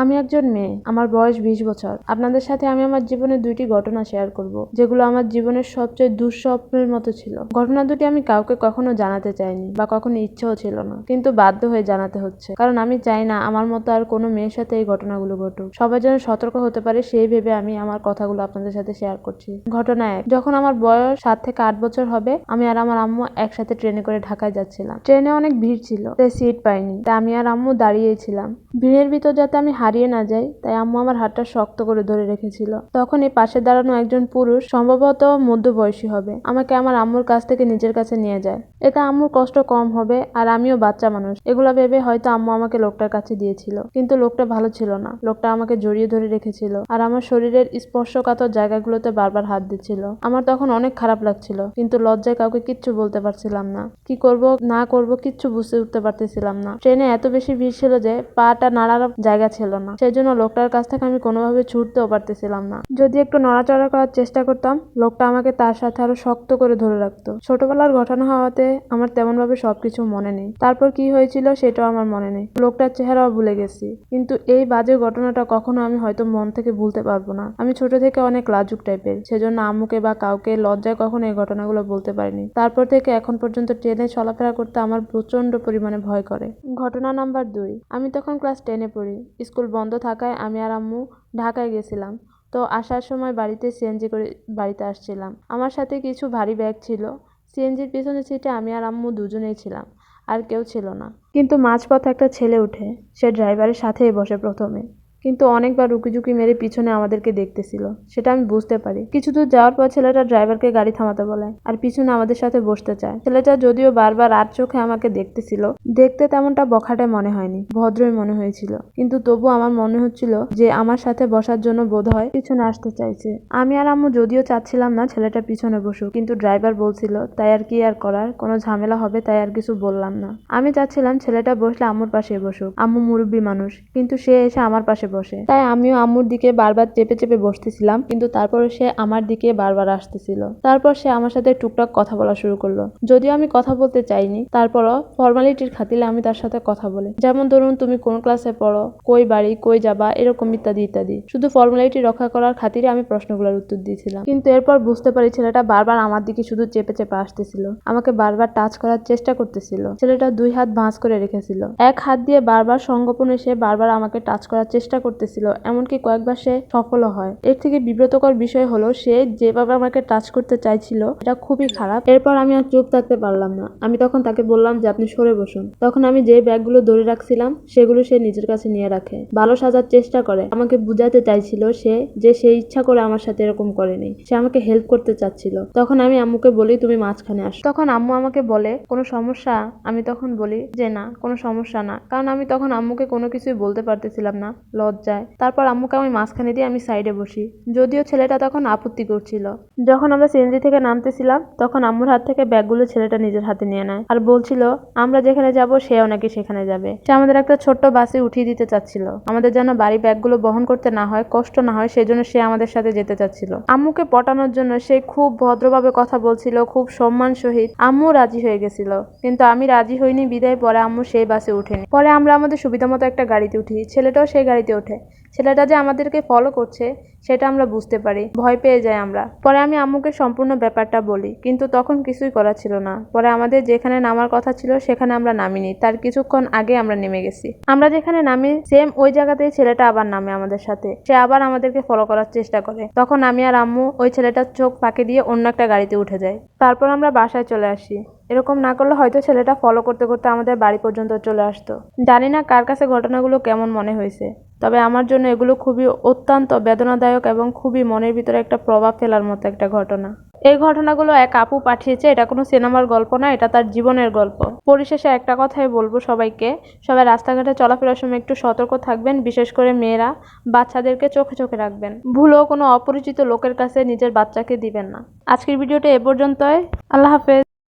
আমি একজন মেয়ে, আমার বয়স বিশ বছর। আপনাদের সাথে আমি আমার জীবনের দুইটি ঘটনা শেয়ার করব, যেগুলো আমার জীবনের সবচেয়ে দুঃস্বপ্নের মতো ছিল। ঘটনা দুটি আমি কাউকে কখনো জানাতে চাইনি বা কখনো ইচ্ছেও ছিল না, কিন্তু বাধ্য হয়ে জানাতে হচ্ছে। কারণ আমি চাই না আমার মতো আর কোনো মেয়ের সাথে এই ঘটনাগুলো ঘটুক। সবাই যেন সতর্ক হতে পারে, সেই ভেবে আমি আমার কথাগুলো আপনাদের সাথে শেয়ার করছি। ঘটনা এক, যখন আমার বয়স সাত থেকে আট বছর হবে, আমি আর আমার আম্মু একসাথে ট্রেনে করে ঢাকায় যাচ্ছিলাম। ট্রেনে অনেক ভিড় ছিল, তাই সিট পাইনি। তাই আমি আর আম্মু দাঁড়িয়েছিলাম ভিড়ের ভিতর যাতে আমি হারিয়ে না যায়, তাই আম্মু আমার হাতটা শক্ত করে ধরে রেখেছিল। তখন এই পাশে দাঁড়ানো একজন পুরুষ সম্ভবত মধ্যবয়সী হবে। আমাকে আমার আম্মুর কাছ থেকে নিজের কাছে নিয়ে যায়। এতে আম্মুর কষ্ট কম হবে আর আমিও বাচ্চা মানুষ। এগুলো ভেবে হয়তো আম্মু আমাকে লোকটার কাছে দিয়েছিল। কিন্তু লোকটা ভালো ছিল না। লোকটা আমাকে জড়িয়ে ধরে রেখেছিল। আর আমার শরীরের স্পর্শকাতর জায়গাগুলোতে বারবার হাত দিচ্ছিল। আমার তখন অনেক খারাপ লাগছিল। কিন্তু লজ্জায় কাউকে কিচ্ছু বলতে পারছিলাম না। কি করব, না করব কিচ্ছু বুঝতে উঠতে পারতেছিলাম না। ট্রেনে এত বেশি ভিড় ছিল যে পাটা নাড়ার জায়গা ছিল না। সেই জন্য লোকটার কাছ থেকে আমি কোনোভাবে ছুটতেও পারতেছিলাম না। যদি একটু নড়াচড়া করার চেষ্টা করতাম, লোকটা আমাকে তার সাথে আরও শক্ত করে ধরে রাখতো। ছোটবেলার ঘটনা হওয়াতে আমার তেমন ভাবে সবকিছু মনে নেই। তারপর কি হয়েছিল সেটাও আমার মনে নেই। লোকটার চেহারাও ভুলে গেছি। কিন্তু এই বাজে ঘটনাটা কখনো আমি হয়তো মন থেকে ভুলতে পারব না। আমি ছোট থেকে অনেক লাজুক টাইপের। সেজন্য আম্মুকে বা কাউকে লজ্জায় কখনো এই ঘটনাগুলো বলতে পারিনি। তারপর থেকে এখন পর্যন্ত ট্রেনে চলাফেরা করতে আমার প্রচণ্ড পরিমাণে ভয় করে। ঘটনা নাম্বার দুই। আমি তখন ক্লাস টেনে পড়ি। স্কুল বন্ধ থাকায় আমি আর আম্মু ঢাকায় গেছিলাম। তো আসার সময় বাড়িতে সিএনজি করে বাড়িতে আসছিলাম। আমার সাথে কিছু ভারী ব্যাগ ছিল। সিএনজির পিছনে সিটে আমি আর আম্মু দুজনেই ছিলাম, আর কেউ ছিল না। কিন্তু মাঝপথে একটা ছেলে উঠে, সে ড্রাইভারের সাথেই বসে প্রথমে। কিন্তু অনেকবার রুকিঝুঁকি মেরে পিছনে আমাদেরকে দেখতেছিল, সেটা আমি বুঝতে পারি। কিছু দূর যাওয়ার পর ছেলেটা ড্রাইভারকে গাড়ি থামাতে বলে আর পিছনে আমাদের সাথে বসতে চায়। ছেলেটা যদিও বারবার আর চোখে আমাকে দেখতেছিল, দেখতে তেমনটা বখাটে মনে হয়নি, ভদ্রই মনে হয়েছিল। কিন্তু তবু আমার মনে হচ্ছিল যে আমার সাথে বসার জন্য বোধ হয় পিছনে আসতে চাইছে। আমি আর আম্মু যদিও চাচ্ছিলাম না ছেলেটা পিছনে বসুক, কিন্তু ড্রাইভার বলছিল, তাই আর কি আর করার? কোনো ঝামেলা হবে, তাই আর কিছু বললাম না। আমি চাচ্ছিলাম ছেলেটা বসলে আম্মুর পাশে বসুক, আম্মু মুরব্বী মানুষ, কিন্তু সে এসে আমার পাশে বসে। তাই আমিও আম্মুর দিকে বারবার চেপে চেপে বসতেছিলাম, কিন্তু তারপরে সে আমার দিকে বারবার আসতেছিল। তারপর সে আমার সাথে টুকটাক কথা বলা শুরু করল। যদিও আমি কথা বলতে চাইনি, তারপরও ফর্মালিটির খাতিলে আমি তার সাথে কথা বলি। যেমন ধরুন, তুমি কোন ক্লাসে পড়ো, কই বাড়ি, কই যাবা, এরকম ইত্যাদি ইত্যাদি। শুধু ফর্মালিটি রক্ষা করার খাতিরে আমি প্রশ্নগুলোর উত্তর দিয়েছিলাম। কিন্তু এরপর বুঝতে পারি ছেলেটা বারবার আমার দিকে শুধু চেপে চেপে আসতেছিল। আমাকে বারবার টাচ করার চেষ্টা করতেছিল। ছেলেটা দুই হাত ভাঁজ করে রেখেছিল। এক হাত দিয়ে বারবার সঙ্গোপনে সে বারবার আমাকে টাচ করার চেষ্টা করতেছিল, এমনকি কয়েকবার সে সফলও হয়। এর থেকে বিব্রতকর বিষয় হলো, সে যেভাবে আমাকে টাচ করতে চাইছিল, এটা খুবই খারাপ। এরপর আমি আর চুপ থাকতে পারলাম না। আমি তখন তাকে বললাম যে, আপনি সরে বসুন। তখন আমি যে ব্যাগগুলো ধরে রাখছিলাম, সেগুলো সে নিজের কাছে নিয়ে রাখে। ভালো সাজার চেষ্টা করে। আমাকে বুঝাতে চাইছিল সে যে, সে ইচ্ছা করে আমার সাথে এরকম করেনি। সে আমাকে হেল্প করতে চাচ্ছিল। তখন আমি আম্মুকে বলি, তুমি মাঝখানে আসো। তখন আম্মু আমাকে বলে, কোনো সমস্যা? আমি তখন বলি, যে না, কোনো সমস্যা না। কারণ আমি তখন আম্মুকে কোনো কিছুই বলতে পারতেছিলাম না। লজ্জায়। তারপর আম্মুকে আমি মাঝখানে দিয়ে আমি সাইডে বসি। যদিও ছেলেটা তখন আপত্তি করছিল। যখন আমরা সিএনজি থেকে নামতেছিলাম, তখন আম্মুর হাত থেকে ব্যাগগুলো ছেলেটা নিজের হাতে নিয়ে নেয় আর বলছিল, আমরা যেখানে যাব, সেও নাকি সেখানে যাবে। সে আমাদের একটা ছোট্ট বাসে উঠিয়ে দিতে চাচ্ছিল। আমাদের যেন বাড়ি ব্যাগগুলো বহন করতে না হয়, কষ্ট না হয়, সেজন্য সে আমাদের সাথে যেতে চাচ্ছিল। আম্মুকে পটানোর জন্য সে খুব ভদ্রভাবে কথা বলছিল, খুব সম্মান সহিত। আম্মু রাজি হয়ে গেছিল, কিন্তু আমি রাজি হইনি, বিদায় পরে আম্মু সেই বাসে উঠেনি পরে আমরা আমাদের সুবিধা মতো একটা গাড়িতে উঠি। ছেলেটাও সেই গাড়িতে ওঠে। ছেলেটা যে আমাদেরকে ফলো করছে, সেটা আমরা বুঝতে পারি। ভয় পেয়ে যাই আমরা। পরে আমি আম্মুকে সম্পূর্ণ ব্যাপারটা বলি, কিন্তু তখন কিছুই করা ছিল না। পরে আমাদের যেখানে নামার কথা ছিল, সেখানে আমরা নামিনি। তার কিছুক্ষণ আগে আমরা নেমে গেছি। আমরা যেখানে নামি সেম ওই জায়গাতেই ছেলেটা আবার নামে আমাদের সাথে। সে আবার আমাদেরকে ফলো করার চেষ্টা করে। তখন আমি আর আম্মু ওই ছেলেটার চোখ ফাঁকে দিয়ে অন্য একটা গাড়িতে উঠে যাই। তারপর আমরা বাসায় চলে আসি। এরকম না করলে হয়তো ছেলেটা ফলো করতে করতে আমাদের বাড়ি পর্যন্ত চলে আসতো। জানি না কার কাছে ঘটনাগুলো কেমন মনে হয়েছে। তবে আমার জন্য এগুলো খুবই অত্যন্ত বেদনাদায়ক এবং খুবই মনের ভিতরে একটা প্রভাব ফেলার মতো একটা ঘটনা। এই ঘটনাগুলো এক আপু পাঠিয়েছে, এটা কোনো সিনেমার গল্প না, এটা তার জীবনের গল্প। পরিশেষে একটা কথাই বলব সবাইকে, সবাই রাস্তাঘাটে চলাফেরার সময় একটু সতর্ক থাকবেন, বিশেষ করে মেয়েরা, বাচ্চাদেরকে চোখে চোখে রাখবেন। ভুলেও কোনো অপরিচিত লোকের কাছে নিজের বাচ্চাকে দিবেন না। আজকের ভিডিওটা এ পর্যন্তই, আল্লাহ হাফেজ।